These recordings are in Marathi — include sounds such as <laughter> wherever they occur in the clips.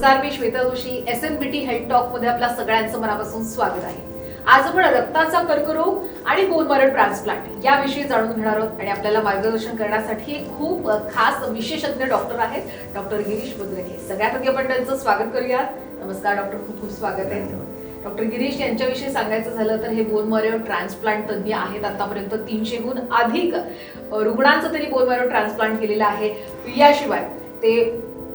नमस्कार मी Shweta Joshi S N B T health टॉकमध्ये आपल्या सगळ्यांचं मनापासून स्वागत आहे. आज आपण रक्ताचा कर्करोग आणि बोन मॅरो ट्रान्सप्लांट याविषयी जाणून घेणार आहोत आणि आपल्याला मार्गदर्शन करण्यासाठी एक खूप खास विशेषज्ञ डॉक्टर आहेत डॉक्टर गिरीश बुद्रगे सगळ्यात आधी आपण त्यांचं स्वागत करूया नमस्कार डॉक्टर खूप खूप स्वागत आहे. डॉक्टर गिरीश यांच्याविषयी सांगायचं झालं तर हे बोन मॅरो ट्रान्सप्लांट तज्ज्ञ आहेत. आतापर्यंत तीनशेहून अधिक रुग्णांचं त्यांनी बोन मॅरो ट्रान्सप्लांट केलेलं आहे. याशिवाय ते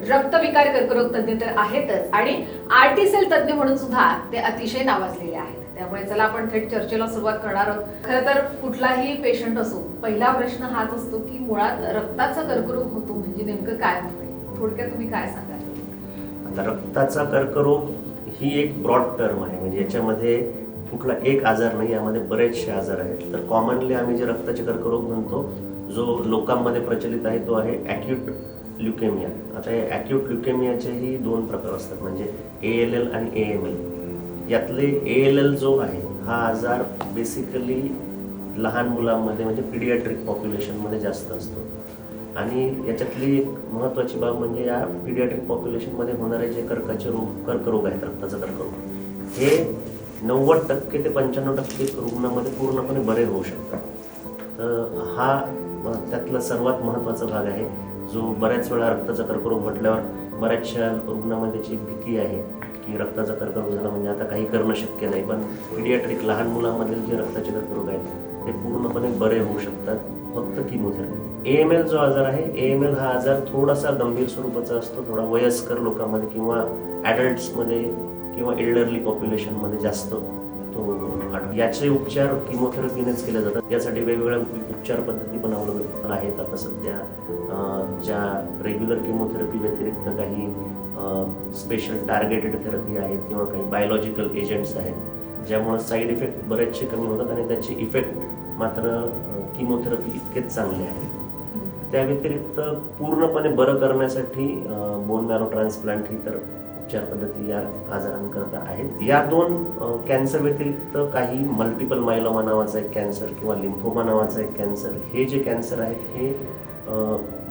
रक्तविकार कर्करोग तज्ज्ञ तर आहेतच. आणि आर्टिसेल तज्ञ तज्ज्ञ म्हणून सुद्धा ते अतिशय नावाजलेले आहेत. त्यामुळे चला आपण थेट चर्चेला सुरुवात करणार आहोत. खरं तर कुठलाही पेशंट असो पहिला प्रश्न हाच असतो की मुळात रक्ताचा कर्करोग होतो म्हणजे नेमकं काय होतंय? थोडक्यात तुम्ही काय सांगाल? आता रक्ताचा कर्करोग ही एक ब्रॉड टर्म आहे. म्हणजे याच्यामध्ये कुठला एक आजार नाही यामध्ये बरेचसे आजार आहेत. तर कॉमनली आम्ही जे रक्ताचे कर्करोग म्हणतो जो लोकांमध्ये प्रचलित आहे तो आहे ॲक्यूट ल्युकेमिया आता हे ॲक्यूट ल्युकेमियाचेही दोन प्रकार असतात म्हणजे ए एल एल आणि ए एम एल यातले ए एल एल जो आहे हा आजार बेसिकली लहान मुलांमध्ये म्हणजे पिडियाट्रिक पॉप्युलेशनमध्ये जास्त असतो. आणि याच्यातली एक महत्त्वाची बाब म्हणजे या पिडियाट्रिक पॉप्युलेशनमध्ये होणारे जे कर्काचे रोग कर्करोग आहेत रक्ताचा कर्करोग हे नव्वद टक्के ते पंच्याण्णव टक्के रुग्णामध्ये पूर्णपणे बरे होऊ शकतात. तर हा त्यातला सर्वात महत्त्वाचा भाग आहे जो बऱ्याच वेळा रक्ताचा कर्करोग म्हटल्यावर बऱ्याचशा रुग्णामध्ये त्याची भीती आहे की रक्ताचा कर्करोग झाला म्हणजे आता काही करणं शक्य नाही. पण पिडियाट्रिक लहान मुलांमधील जे रक्ताचे कर्करोग आहेत ते पूर्णपणे बरे होऊ शकतात. फक्त किमोथेरपी ए एम एल जो आजार आहे ए एम एल हा आजार थोडासा गंभीर स्वरूपाचा असतो. थोडा वयस्कर लोकांमध्ये किंवा ॲडल्ट्समध्ये किंवा एल्डरली पॉप्युलेशनमध्ये जास्त. तो याचे उपचार किमोथेरपीनेच केले जातात. यासाठी वेगवेगळ्या उपचार पद्धती पण अवलंबून आहेत. आता सध्या ज्या रेग्युलर किमोथेरपी व्यतिरिक्त काही स्पेशल टार्गेटेड थेरपी आहेत किंवा काही बायोलॉजिकल एजंट्स आहेत ज्यामुळे साईड इफेक्ट बरेचसे कमी होतात आणि त्याचे इफेक्ट मात्र किमोथेरपी इतकेच चांगले आहेत. त्या व्यतिरिक्त पूर्णपणे बरं करण्यासाठी बोन मॅरो ट्रान्सप्लांट ही तर उपचार पद्धती या आजारांकरता आहेत. या दोन कॅन्सर व्यतिरिक्त काही मल्टिपल मायलोमा नावाचा एक कॅन्सर किंवा लिम्फोमा नावाचा एक कॅन्सर हे जे कॅन्सर आहेत हे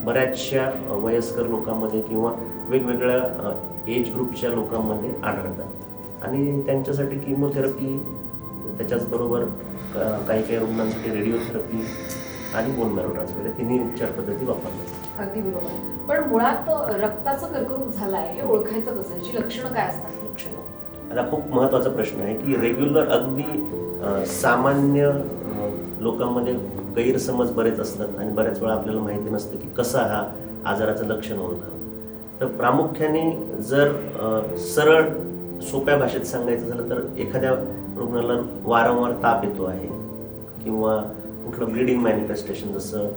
बऱ्याचशा वयस्कर लोकांमध्ये किंवा वेगवेगळ्या एज ग्रुपच्या लोकांमध्ये आढळतात. आणि त्यांच्यासाठी किमोथेरपी त्याच्याचबरोबर काही काही रुग्णांसाठी रेडिओथेरपी आणि बोन मॅरो ट्रान्सफर या तिन्ही उपचार पद्धती वापरल्या अगदी बरोबर. पण मुळात रक्ताचं कर्करोग झालाय हे ओळखायचं कसं याची लक्षणं काय असतात? लक्षणं. आता खूप महत्त्वाचा प्रश्न आहे की रेग्युलर अगदी अ, सामान्य अ, लोकांमध्ये गैरसमज बरेच असतात आणि बऱ्याच वेळा आपल्याला माहिती नसतं की कसा हा आजाराचं लक्षण ओळखावं. तर प्रामुख्याने जर अ, सरळ सोप्या भाषेत सांगायचं झालं तर एखाद्या रुग्णाला वारंवार ताप येतो आहे किंवा कुठलं ब्लिडिंग मॅनिफेस्टेशन जसं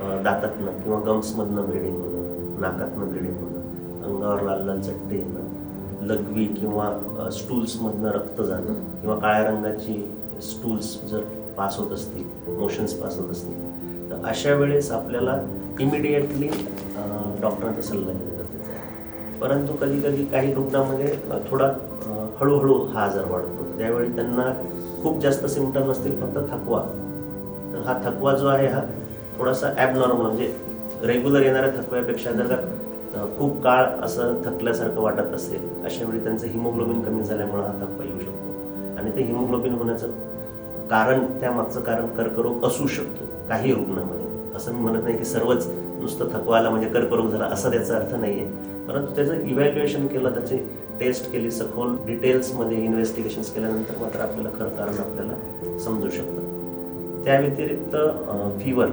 दातातनं किंवा गम्समधनं ब्लिडिंग होणं नाकातनं ब्लिडिंग होणं अंगावर लाल लाल चट्टे येणं लघवी किंवा स्टूल्समधनं रक्त जाणं किंवा काळ्या रंगाची स्टूल्स जर पास होत असतील मोशन्स पास होत असतील तर अशा वेळेस आपल्याला इमिडिएटली डॉक्टरांचा सल्ला घेणं गरजेचं आहे. परंतु कधी कधी काही रुग्णामध्ये थोडा हळूहळू हा आजार वाढतो. त्यावेळी त्यांना खूप जास्त सिमटम असतील फक्त थकवा. तर हा थकवा जो आहे हा थोडासा ॲबनॉर्मल म्हणजे रेग्युलर येणाऱ्या थकव्यापेक्षा जर का खूप काळ असं थकल्यासारखं वाटत असेल अशा वेळी त्यांचं हिमोग्लोबिन कमी झाल्यामुळे हा थकवा येऊ शकतो. आणि ते हिमोग्लोबिन होण्याचं कारण त्यामागचं कारण कर्करोग असू शकतो काही रुग्णामध्ये. असं मी म्हणत नाही की सर्वच नुसतं थकवा आला म्हणजे कर्करोग झाला असा त्याचा अर्थ नाही आहे परंतु त्याचं इव्हॅल्युएशन केलं त्याची टेस्ट केली सखोल डिटेल्समध्ये इन्व्हेस्टिगेशन्स केल्यानंतर मात्र आपल्याला खरं कारण आपल्याला समजू शकतं. त्या व्यतिरिक्त फिवर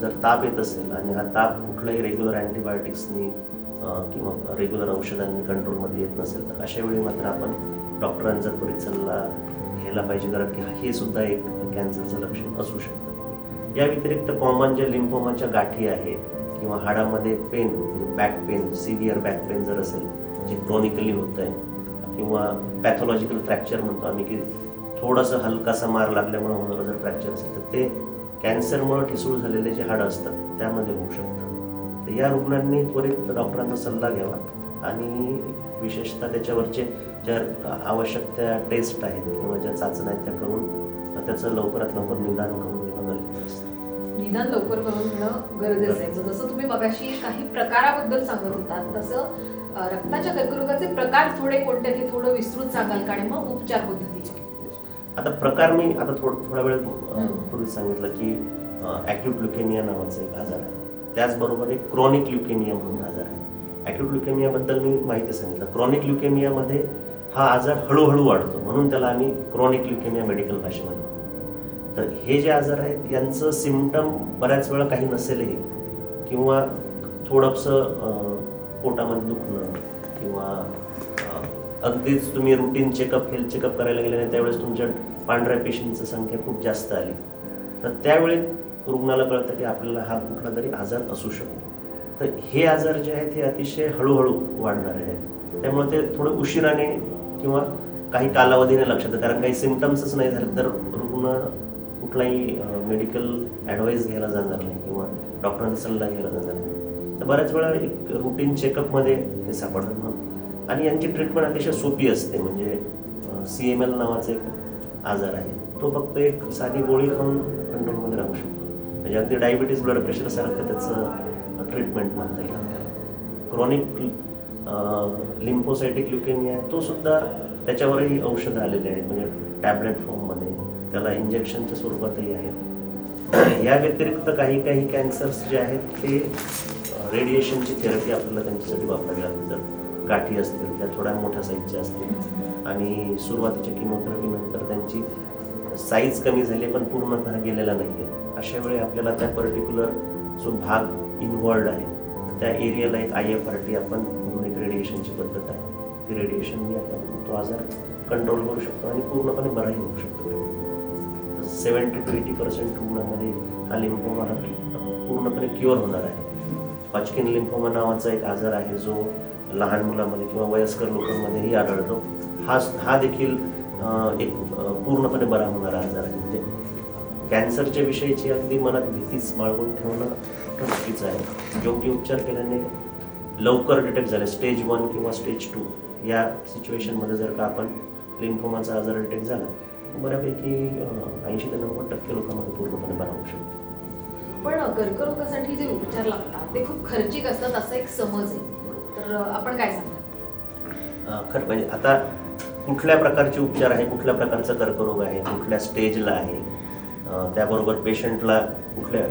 जर ताप येत असेल आणि हा ताप कुठल्याही रेग्युलर अँटीबायोटिक्सनी किंवा रेग्युलर औषधांनी कंट्रोलमध्ये येत नसेल तर अशा वेळी मात्र आपण डॉक्टरांचा त्वरित सल्ला घ्यायला पाहिजे कारण की हे सुद्धा एक कॅन्सरचं लक्षण असू शकतं. या व्यतिरिक्त कॉमन ज्या लिम्फोमाच्या गाठी आहेत किंवा हाडामध्ये पेन म्हणजे back pain severe back pain जर असेल जे क्रोनिकली होत आहे किंवा पॅथॉलॉजिकल फ्रॅक्चर म्हणतो आम्ही की थोडंसं हलकासा मार लागल्यामुळे होणारं जर फ्रॅक्चर असेल तर ते कॅन्सरमुळे ठिसूळ झालेले जे हाडं असतात त्यामध्ये होऊ शकतं. तर या रुग्णांनी त्वरित डॉक्टरांचा सल्ला घ्यावा आणि विशेषतः त्याच्यावरचे ज्या आवश्यक त्या टेस्ट आहेत किंवा ज्या चाचण्या आहेत त्या करून त्याचं लवकरात लवकर निदान करून घेणं गरजेचं असतं. निदान लवकर करून घेणं गरजेचं आहे. जसं तुम्ही मगाशी काही प्रकाराबद्दल सांगत होतात तसं रक्ताच्या कर्करोगाचे प्रकार थोडे कोणते ते थोडं विस्तृत सांगाल का? आणि मग उपचार पद्धती आता प्रकार मी आता थोड थोडा वेळ. पूर्वी सांगितलं की ॲक्यूट ल्युकेमिया नावाचा एक आजार आहे. त्याचबरोबर एक क्रॉनिक ल्युकेमिया म्हणून आजार आहे. ॲक्यूट ल्युकेमियाबद्दल मी माहिती सांगितलं. क्रॉनिक ल्युकेमियामध्ये हा आजार हळूहळू वाढतो. म्हणून त्याला आम्ही क्रॉनिक ल्युकेमिया मेडिकल भाषेमध्ये म्हणतो. तर हे जे आजार आहेत यांचं सिमटम बऱ्याच वेळा काही नसेलही. किंवा थोडंसं पोटामध्ये दुखणं किंवा अगदीच तुम्ही रुटीन चेकअप हेल्थ चेकअप करायला गेले नाही त्यावेळेस तुमच्या पांढऱ्या पेशींची संख्या खूप जास्त आली. तर त्यावेळी रुग्णाला कळतं की आपल्याला हा कुठला तरी आजार असू शकतो. तर हे आजार जे आहेत हे अतिशय हळूहळू वाढणारे आहेत. त्यामुळे ते थोडं उशिराने किंवा काही कालावधीने लक्षात येतं. कारण काही सिमटम्सच नाही झाले तर रुग्ण कुठलाही मेडिकल ॲडवाईस घ्यायला जाणार नाही किंवा डॉक्टरांचा सल्ला घ्यायला जाणार नाही. तर बऱ्याच वेळा एक रुटीन चेकअपमध्ये हे सापडतं. म्हणून आणि यांची ट्रीटमेंट अतिशय सोपी असते. म्हणजे सी एम एल नावाचा एक आजार आहे. तो फक्त एक साधी गोळी खाऊन कंट्रोलमध्ये राहू शकतो. म्हणजे अगदी डायबिटीज ब्लड प्रेशर सारखं त्याचं ट्रीटमेंट म्हणता येईल आपल्याला. क्रॉनिक लिम्फोसायटिक ल्युकेमिया आहे तो सुद्धा त्याच्यावरही औषधं आलेले आहेत. म्हणजे टॅबलेट फॉर्ममध्ये त्याला इंजेक्शनच्या स्वरूपातही आहेत. या व्यतिरिक्त काही काही कॅन्सर्स जे आहेत ते रेडिएशनची थेरपी आपल्याला त्यांच्यासाठी वापरावी लागते जर गाठी असतील त्या थोड्या मोठ्या साईजच्या असतील. आणि सुरुवातीच्या किमोथेरपीनंतर त्यांची साईज कमी झाली पण पूर्णतः गेलेला नाही आहे अशा वेळी आपल्याला त्या पर्टिक्युलर जो भाग इन्व्हॉल्ड आहे त्या एरियाला एक आय एफ आर टी आपण म्हणून एक रेडिएशनची पद्धत आहे. ती रेडिएशनने आपण तो आजार कंट्रोल करू शकतो आणि पूर्णपणे बराही होऊ शकतो. सेवन्टी टू एटी पर्सेंट रुग्णामध्ये हा लिम्फोमा पूर्णपणे क्युअर होणार आहे. हॉचकिन लिम्फोमा नावाचा एक आजार आहे जो लहान मुलामध्ये किंवा वयस्कर लोकांमध्येही आढळतो. हा हा देखील एक पूर्णपणे बरा होणारा आजार आहे. म्हणजे कॅन्सरच्या विषयीची अगदी मनात भीतीच बाळगून ठेवणं चुकीचं आहे. योग्य उपचार केल्याने लवकर डिटेक्ट झाले. स्टेज वन किंवा स्टेज टू या सिच्युएशनमध्ये जर का आपण लिम्फोमाचा आजार डिटेक्ट झाला बऱ्यापैकी ऐंशी ते नव्वद टक्के लोकांमध्ये पूर्णपणे बरा होऊ शकतो. पण कर्करोगासाठी जे उपचार लागतात ते खूप खर्चिक असतात असा एक समज आहे. तर आपण काय सांगता खरं म्हणजे आता कुठल्या प्रकारचे उपचार आहे कुठल्या प्रकारचा कर्करोग आहे कुठल्या स्टेजला आहे त्याबरोबर पेशंटला कुठल्या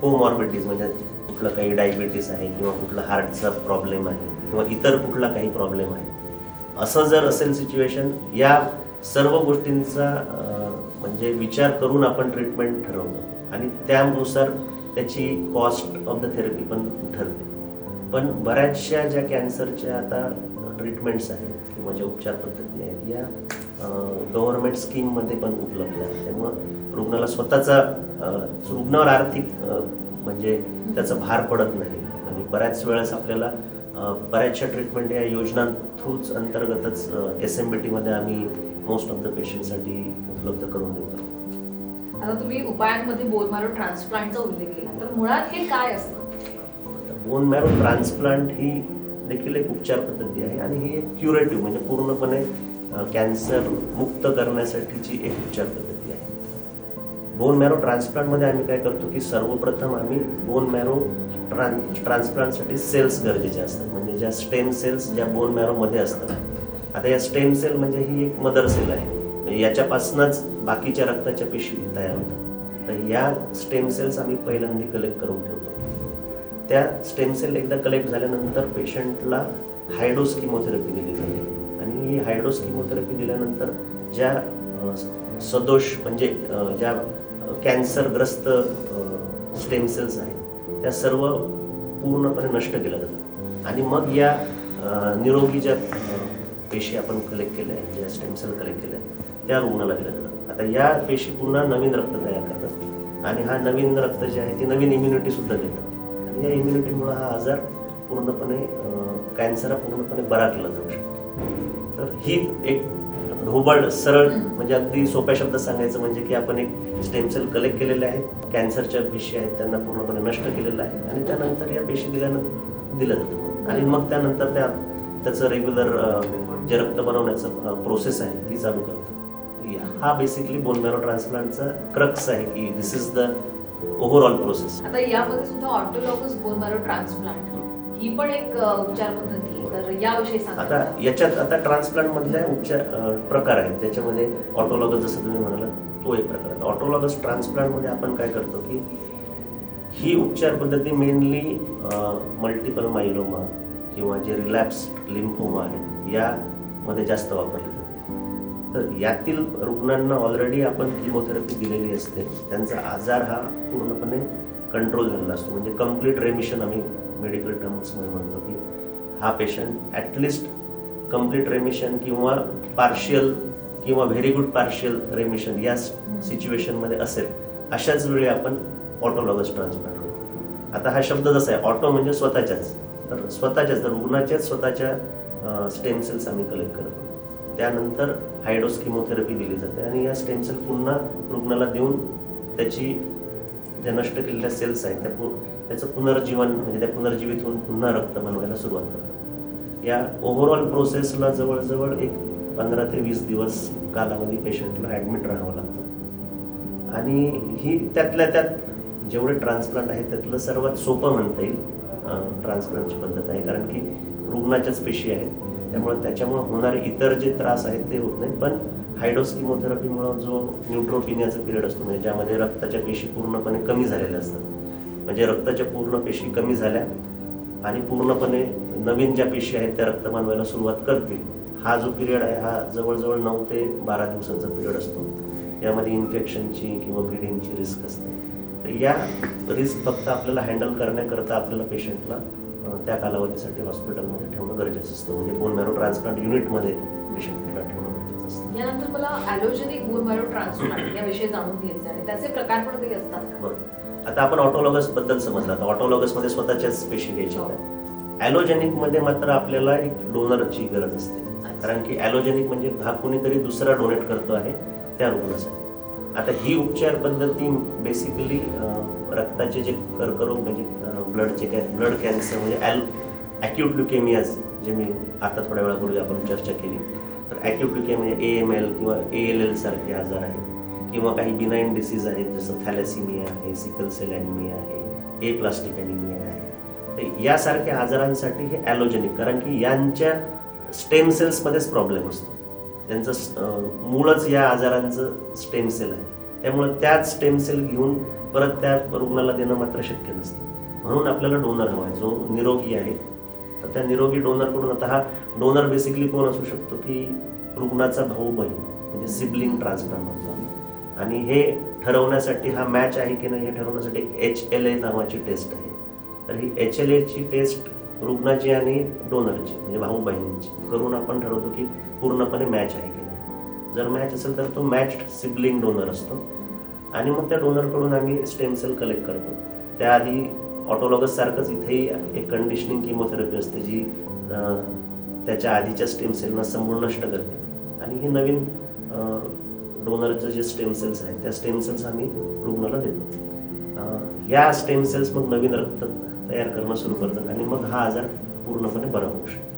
कोमॉर्बिडिटीज म्हणजे कुठलं काही डायबिटीस आहे किंवा कुठला हार्टचा प्रॉब्लेम आहे किंवा इतर कुठला काही प्रॉब्लेम आहे. असं जर असेल सिच्युएशन या सर्व गोष्टींचा म्हणजे विचार करून आपण ट्रीटमेंट ठरवतो आणि त्यानुसार त्याची कॉस्ट ऑफ द थेरपी पण ठरते. पण बऱ्याचशा ज्या कॅन्सरच्या आता ट्रीटमेंट्स आहेत किंवा ज्या उपचार पद्धती आहेत या गव्हर्नमेंट स्कीममध्ये पण उपलब्ध आहेत. त्यामुळं रुग्णाला स्वतःचा रुग्णावर आर्थिक म्हणजे त्याचा भार पडत नाही. आणि बऱ्याच वेळेस आपल्याला बऱ्याचशा ट्रीटमेंट या योजना थ्रूच अंतर्गतच एस एम बी टीमध्ये आम्ही मोस्ट ऑफ द पेशंटसाठी उपलब्ध करून देतो आता तुम्ही उपायांमध्ये बोलमारो ट्रान्सप्लांटचा उल्लेख केला. तर मुळात हे काय असतं? बोन मॅरो ट्रान्सप्लांट ही देखील एक उपचार पद्धती आहे आणि ही एक क्युरेटिव्ह म्हणजे पूर्णपणे कॅन्सर मुक्त करण्यासाठीची एक उपचार पद्धती आहे. बोन मॅरो ट्रान्सप्लांटमध्ये आम्ही काय करतो की सर्वप्रथम आम्ही बोन मॅरो ट्रान ट्रान्सप्लांटसाठी सेल्स गरजेचे असतात. म्हणजे ज्या स्टेम सेल्स ज्या बोन मॅरोमध्ये असतात. आता या स्टेम सेल म्हणजे ही एक मदर सेल आहे. म्हणजे याच्यापासूनच बाकीच्या रक्ताच्या पेशी तयार होतात. तर या स्टेम सेल्स आम्ही पहिल्यांदा कलेक्ट करून ठेवतो. त्या स्टेम सेल एकदा कलेक्ट झाल्यानंतर पेशंटला हायडोस किमोथेरपी दिली जाते. आणि ही हायडोस किमोथेरपी दिल्यानंतर ज्या सदोष म्हणजे ज्या कॅन्सरग्रस्त स्टेम सेल्स आहेत त्या सर्व पूर्णपणे नष्ट केल्या जातात. आणि मग या निरोगी ज्या पेशी आपण कलेक्ट केल्या आहेत ज्या स्टेम सेल कलेक्ट केल्या आहेत त्या रुग्णाला दिल्या जातात. आता या पेशी पुन्हा नवीन रक्त तयार करतात. आणि हा नवीन रक्त जे आहे ते नवीन इम्युनिटी सुद्धा देतात. या इम्युनिटीमुळं हा आजार पूर्णपणे कॅन्सर हा पूर्णपणे बरा केला जाऊ शकतो. तर ही एक ढोबळ सरळ म्हणजे अगदी सोप्या शब्दात सांगायचं म्हणजे की आपण एक स्टेम सेल कलेक्ट केलेले आहेत कॅन्सरच्या पेशी आहेत त्यांना पूर्णपणे नष्ट केलेलं आहे आणि त्यानंतर या पेशी दिल्यानंतर दिलं जातं. आणि मग त्यानंतर त्या त्याचं रेग्युलर जे रक्त बनवण्याचं प्रोसेस आहे ती चालू करतो हा बेसिकली बोन मॅरो ट्रान्सप्लांटचा क्रक्स आहे की this is the overall process आता यामध्ये सुद्धा ऑटोलॉगस बोनमॅरो ट्रान्सप्लांट ही पण एक उपचार पद्धती आहे. तर याविषयी सांगा. आता याच्यात आता ट्रान्सप्लांट मधल्या उपचार अं, प्रकार आहेत. ज्याच्यामध्ये ऑटोलॉगस जसं तुम्ही म्हणाला तो एक प्रकार आहे. ऑटोलॉगस ट्रान्सप्लांटमध्ये आपण काय करतो की ही उपचार पद्धती मेनली मल्टिपल मायलोमा किंवा जे रिलॅप्स लिम्फोमा आहेत यामध्ये जास्त वापरले जाते. तर यातील रुग्णांना ऑलरेडी आपण किमोथेरपी दिलेली असते. त्यांचा आजार हा पूर्णपणे कंट्रोल झालेला असतो. म्हणजे कंप्लीट रेमिशन आम्ही मेडिकल टर्म्समध्ये म्हणतो की हा patient at least complete remission किंवा पार्शियल किंवा व्हेरी गुड पार्शियल रेमिशन या सिच्युएशनमध्ये असेल. अशाच वेळी आपण ऑटोलॉगस ट्रान्सप्लांट करतो आता हा शब्द जसा आहे ऑटो म्हणजे स्वतःच्याच. तर स्वतःच्याच तर रुग्णाच्याच स्वतःच्या स्टेम सेल्स आम्ही कलेक्ट करतो. त्यानंतर हायडोस किमोथेरपी दिली जाते. आणि या स्टेम सेल पुन्हा रुग्णाला देऊन त्याची ज्या नष्ट केलेल्या सेल्स आहेत त्या पु- त्याचं पुनर्जीवन म्हणजे त्या पुनर्जीवित होऊन पुन्हा रक्त बनवायला सुरुवात करतात. या ओव्हरऑल प्रोसेसला जवळजवळ एक पंधरा ते वीस दिवस कालावधी पेशंटला ॲडमिट राहावं लागतं. आणि ही त्यातल्या त्यात जेवढे ट्रान्सप्लांट आहेत त्यातलं सर्वात सोपं म्हणता येईल ट्रान्सप्लांटची पद्धत आहे. कारण की रुग्णाच्याच पेशी आहेत. त्यामुळे त्याच्यामुळे होणारे इतर जे त्रास आहेत ते होत नाही पण हायडोस किमोथेरपीमुळं जो न्यूट्रोपिनियाचा पिरियड असतो म्हणजे ज्यामध्ये रक्ताच्या पेशी पूर्णपणे कमी झालेल्या असतात. म्हणजे रक्ताच्या पूर्ण पेशी कमी झाल्या आणि पूर्णपणे नवीन ज्या पेशी आहेत त्या रक्त बनवायला सुरुवात करतील. हा जो पिरियड आहे हा जवळजवळ नऊ ते बारा दिवसांचा पिरियड असतो. यामध्ये इन्फेक्शनची किंवा ब्लिडिंगची रिस्क असते. तर या रिस्क फक्त आपल्याला हँडल करण्याकरता आपल्याला पेशंटला त्या कालावधीसाठी हॉस्पिटलमध्ये ठेवणं गरजेचं असतं. म्हणजे बोन मॅरो ट्रान्सप्लांट युनिटमध्ये पेशंटला ठेवणं गरजेचं असतं. यानंतर मला ॲलोजेनिक बोन मॅरो ट्रान्सप्लांट याविषयी जाणून घ्यायचं आहे. त्याचे प्रकार पण काही असतात बरोबर आता आपण ऑटोलॉगसबद्दल समजलं. आता ऑटोलॉगसमध्ये स्वतःच्याच पेशी घ्यायच्या होत्या. ॲलोजेनिकमध्ये मात्र आपल्याला एक डोनरची गरज असते. कारण की ॲलोजेनिक म्हणजे हा कुणीतरी दुसरा डोनेट करतो आहे त्या रुग्णासाठी. आता ही उपचार पद्धती बेसिकली रक्ताचे जे कर्करोग म्हणजे ब्लडचे कॅ ब्लड कॅन्सर म्हणजे ॲल ॲक्यूट ल्युकेमियाज जे मी आता थोड्या वेळापूर्वी आपण चर्चा केली. तर acute leukaemia A M L किंवा ए एल एल सारखे आजार आहेत. किंवा काही बिनाईन डिसीज आहेत जसं थॅलेसिमिया आहे सिकल सेल ॲनिमिया आहे ए प्लास्टिक ॲनिमिया आहे. तर यासारख्या आजारांसाठी हे ॲलोजेनिक कारण की यांच्या स्टेम सेल्समध्येच प्रॉब्लेम असतो. त्यांचं मूळच या आजारांचं स्टेम सेल आहे. त्यामुळे त्याच स्टेम सेल घेऊन परत त्या रुग्णाला देणं मात्र शक्य नसतं. म्हणून आपल्याला डोनर हवा आहे. जो निरोगी आहे तर त्या निरोगी डोनरकडून आता हा डोनर बेसिकली कोण असू शकतो की रुग्णाचा भाऊ बहीण म्हणजे सिबलिंग ट्रान्सप्लांट म्हणतो आणि हे ठरवण्यासाठी हा मॅच आहे की नाही हे ठरवण्यासाठी एच एल ए नावाची टेस्ट आहे. तर ही एच एल एची टेस्ट रुग्णाची आणि डोनरची म्हणजे भाऊ बहिणींची. करून आपण ठरवतो की पूर्णपणे मॅच आहे की नाही. जर मॅच असेल तर तो मॅच सिबलिंग डोनर असतो. आणि मग त्या डोनरकडून आम्ही स्टेम सेल कलेक्ट करतो. त्याआधी ऑटोलॉगस सारखंच इथेही एक कंडिशनिंग किमोथेरपी असते जी त्याच्या आधीच्या स्टेम सेलना समूळ नष्ट करते. आणि ही नवीन डोनरचं जे स्टेम सेल्स आहेत त्या स्टेम सेल्स आम्ही रुग्णाला देतो. या स्टेम सेल्स मग नवीन रक्त तयार करणं सुरू करतात आणि मग हा आजार पूर्णपणे बरा होऊ शकतो.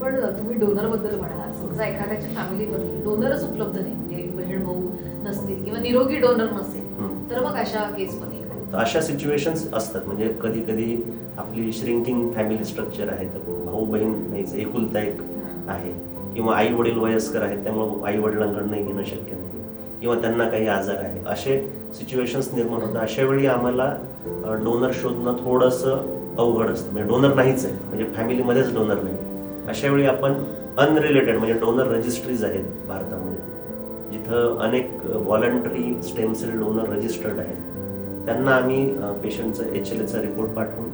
पण तुम्ही डोनरबद्दल म्हणाला समजा एखाद्याच्या फॅमिलीमध्ये डोनरच उपलब्ध नाही. म्हणजे बहीण भाऊ नसतील किंवा निरोगी डोनर नसेल. तर मग अशा केसमध्ये तर अशा सिच्युएशन्स असतात. म्हणजे कधी कधी आपली श्रिंकिंग फॅमिली स्ट्रक्चर आहे. तर भाऊ बहीण नाहीच. एकुलता एक आहे. किंवा आई वडील वयस्कर आहेत. त्यामुळे आई वडिलांकडनं घेणं शक्य नाही. किंवा त्यांना काही आजार आहे. असे सिच्युएशन्स निर्माण होतात. अशा वेळी आम्हाला डोनर शोधणं थोडंसं अवघड असतं. म्हणजे डोनर नाहीच आहे म्हणजे फॅमिलीमध्येच डोनर नाही अशा वेळी आपण अनरिलेटेड म्हणजे डोनर रजिस्ट्रीज आहेत भारतामध्ये. जिथं अनेक voluntary stem cell donor registered आहेत. त्यांना आम्ही पेशंटचं एच एल एचा रिपोर्ट पाठवून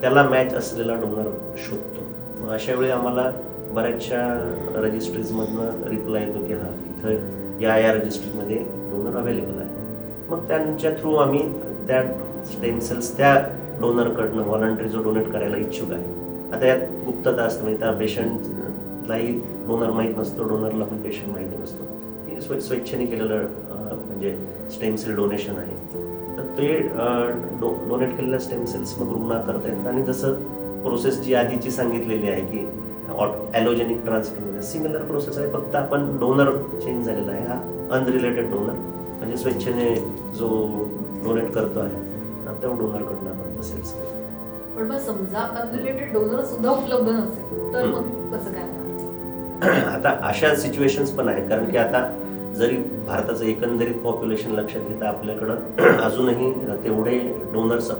त्याला मॅच असलेला डोनर शोधतो. मग अशा वेळी आम्हाला बऱ्याचशा रजिस्ट्रीजमधनं रिप्लाय येतो की हा इथं या या रजिस्ट्रीमध्ये डोनर अवेलेबल आहे. मग त्यांच्या थ्रू आम्ही त्या स्टेम सेल्स त्या डोनरकडनं व्हॉलंटरी जो डोनेट करायला इच्छुक आहे. आता यात गुप्तता असते म्हणजे त्या पेशंटलाही डोनर माहीत नसतो डोनरला पण पेशंट माहिती नसतो. हे स्व स्वेच्छेने केलेलं म्हणजे स्टेम सेल डोनेशन आहे. ते डोनेट केलेल्या स्टेम सेल्स मग रुग्णात करता येतात. आणि जसं प्रोसेस जी आधीची सांगितलेली आहे की ॲलोजेनिक ट्रान्सप्लांट सिमिलर प्रोसेस आहे फक्त आपण डोनर चेंज झालेला आहे. हा अनरिलेटेड डोनर म्हणजे स्वेच्छेने जो डोनेट करतो आहे त्या डोनरकडनं आपण सेल्स पण मग समजा अनरिलेटेड डोनर सुद्धा उपलब्ध नसेल तर मग कसं काय आता अशा सिच्युएशन्स पण आहेत कारण की आता जरी भारताचं एकंदरीत पॉप्युलेशन लक्षात घेता आपल्याकडं <clears throat> अजूनही तेवढे डोनर्स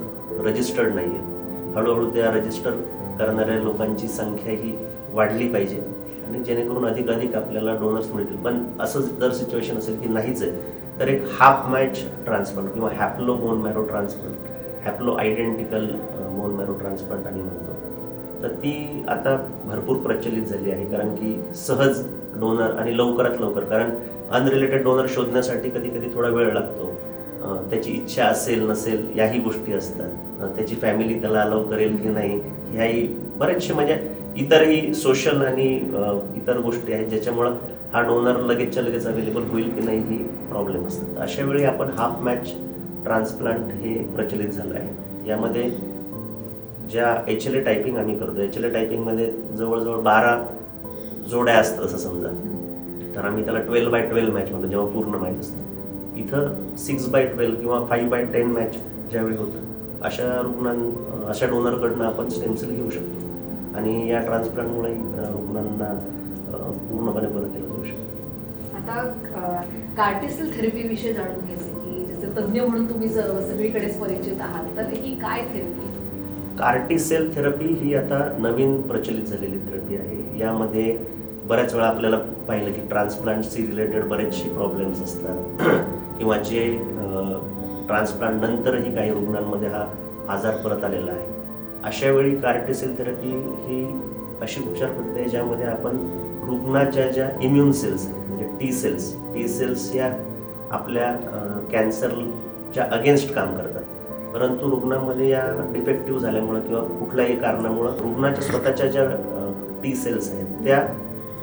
रजिस्टर्ड नाही आहेत हळूहळू त्या रजिस्टर करणाऱ्या लोकांची संख्या ही वाढली पाहिजे. आणि जेणेकरून अधिक अधिक आपल्याला डोनर्स मिळतील. पण असं जर सिच्युएशन असेल की नाहीच आहे तर एक हाफ मॅच ट्रान्सप्लांट किंवा haplo bone marrow transplant haplo identical bone marrow transplant आम्ही म्हणतो. तर ती आता भरपूर प्रचलित झाली आहे कारण की सहज डोनर आणि लवकरात लवकर कारण अनरिलेटेड डोनर शोधण्यासाठी कधी कधी थोडा वेळ लागतो. त्याची इच्छा असेल नसेल याही गोष्टी असतात. त्याची फॅमिली त्याला अलाव करेल की नाही ह्याही बरेचसे म्हणजे इतरही सोशल आणि इतर गोष्टी आहेत ज्याच्यामुळं हा डोनर लगेचच्या लगेच अवेलेबल होईल की नाही ही प्रॉब्लेम असतात. अशा वेळी आपण हाफ मॅच ट्रान्सप्लांट हे प्रचलित झालं आहे. यामध्ये ज्या एच एल ए टायपिंग आम्ही करतो एच एल ए टायपिंगमध्ये जवळजवळ बारा जोड्या असतात असं समजा. तर आम्ही त्याला ट्वेल्व बाय ट्वेल्व मॅच म्हणतो जेव्हा पूर्ण मॅच असते. इथं सिक्स बाय ट्वेल्व किंवा फाईव्ह बाय टेन मॅच ज्यावेळी होतं अशा रुग्णां अशा डोनरकडनं आपण स्टेम सेल घेऊ शकतो. आणि या ट्रान्सप्लांटमुळे रुग्णांना पूर्णपणे बरं केलं जाऊ शकतं. आता कार्टिसल थेरपी विषयी जाणून घ्यायचे की जसे तज्ज्ञ म्हणून तुम्ही सगळीकडेच परिचित आहात तर ही काय therapy CAR T cell therapy ही आता नवीन प्रचलित झालेली थेरपी आहे. यामध्ये बऱ्याच वेळा आपल्याला पाहिलं की ट्रान्सप्लांटशी रिलेटेड बरेचसे प्रॉब्लेम्स असतात. <clears throat> किंवा जे ट्रान्सप्लांट नंतरही काही रुग्णांमध्ये हा आजार परत आलेला आहे. अशा वेळी कार्टिसेल थेरपी ही अशी उपचार पद्धती आहे ज्यामध्ये आपण रुग्णाच्या ज्या इम्युन सेल्स आहेत म्हणजे टी सेल्स टी सेल्स या आपल्या कॅन्सरच्या अगेन्स्ट काम करतात. परंतु रुग्णामध्ये या डिफेक्टिव्ह झाल्यामुळं किंवा कुठल्याही कारणामुळं रुग्णाच्या स्वतःच्या ज्या टी सेल्स आहेत त्या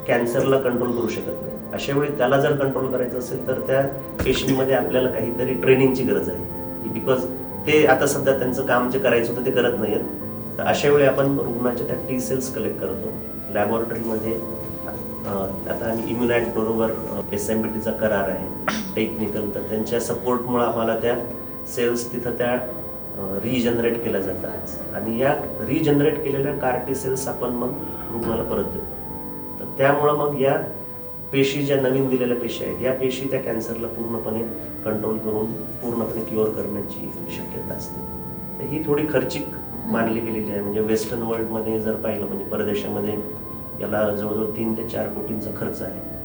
कॅन्सरला कंट्रोल करू शकत नाही. अशा वेळी त्याला जर कंट्रोल करायचं असेल तर त्या पेशीमध्ये आपल्याला काहीतरी ट्रेनिंगची गरज आहे. बिकॉज ते आता सध्या त्यांचं काम जे करायचं होतं ते करत नाही आहेत तर अशा वेळी आपण रुग्णाच्या त्या टी सेल्स कलेक्ट करतो. लॅबोरेटरीमध्ये आता आम्ही इम्युनाईट बरोबर एस एम बी टीचा करार आहे. टेक्निकल तर त्यांच्या सपोर्टमुळे आम्हाला त्या सेल्स तिथं त्या रिजनरेट केल्या जातात. आणि या रिजनरेट केलेल्या कार्टी सेल्स आपण मग रुग्णाला परत देतो. तर त्यामुळं मग या पेशी ज्या नवीन दिलेल्या पेशी आहेत या पेशी त्या कॅन्सरला पूर्णपणे कंट्रोल करून पूर्णपणे क्युअर करण्याची शक्यता असते. तर ही थोडी खर्चिक मानली गेलेली आहे. म्हणजे वेस्टर्न वर्ल्डमध्ये जर पाहिलं म्हणजे परदेशामध्ये याला जवळजवळ तीन ते चार कोटींचा खर्च आहे.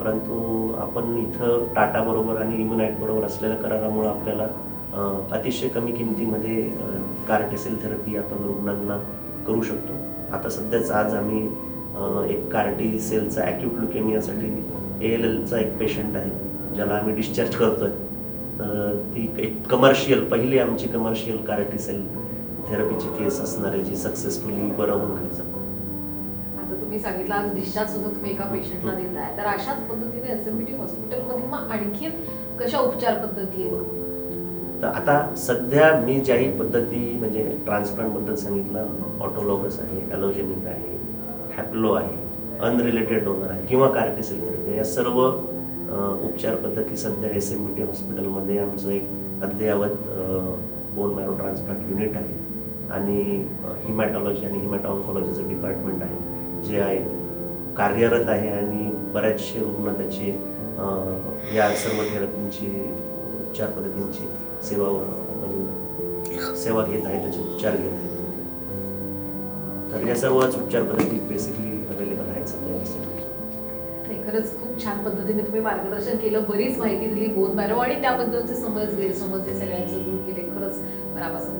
परंतु आपण इथं टाटाबरोबर आणि इम्युनाईट बरोबर असलेल्या करारामुळं आपल्याला अतिशय कमी किमतीमध्ये कार्टेसेल थेरपी आपण रुग्णांना करू शकतो. आता सध्याच आज आम्ही एक कार्टी सेलचा ॲक्यूट लुकेमियासाठी ए एल एलचा एक पेशंट आहे ज्याला आम्ही डिस्चार्ज करतोय. तर ती एक कमर्शियल पहिली आमची कमर्शियल कार्टी सेल थेरपीची केस असणार आहे जी सक्सेसफुली बरं होऊन घरी जातं. आता तुम्ही सांगितलं आज डिस्चार्ज सुद्धा तुम्ही एका पेशंटला देताय. तर अशाच पद्धतीने एस एम बी टी हॉस्पिटलमध्ये मग आणखीन कशा उपचार पद्धती आहेत? तर आता सध्या मी ज्याही पद्धती म्हणजे ट्रान्सप्लांटबद्दल सांगितलं ऑटोलॉगस आहे ॲलोजेनिक आहे हॅप्लो आहे अनरिलेटेड डोनर आहे किंवा कार्टिसेल या सर्व उपचार पद्धती सध्या एस एम बी टी हॉस्पिटलमध्ये आमचं एक अद्ययावत बोन मॅरो ट्रान्सप्लांट युनिट आहे. आणि हिमॅटॉलॉजी आणि हिमॅटॉन्कॉलॉजीचं डिपार्टमेंट आहे जे आहे कार्यरत आहे आणि बऱ्याचशे रुग्ण त्याचे या सर्व थेरपींची उपचार पद्धतींची सेवा म्हणजे सेवा घेत आहे त्याचे उपचार घेत आहेत तर या सर्वच उपचार पद्धती बेसिकली अवेलेबल आहेत सध्या खरंच खूप छान पद्धतीने तुम्ही मार्गदर्शन केलं बरीच माहिती दिली बोध मॅरो आणि त्याबद्दलचे समज गैरसमज हे सगळ्यांचं दूर केले. खरंच मनापासून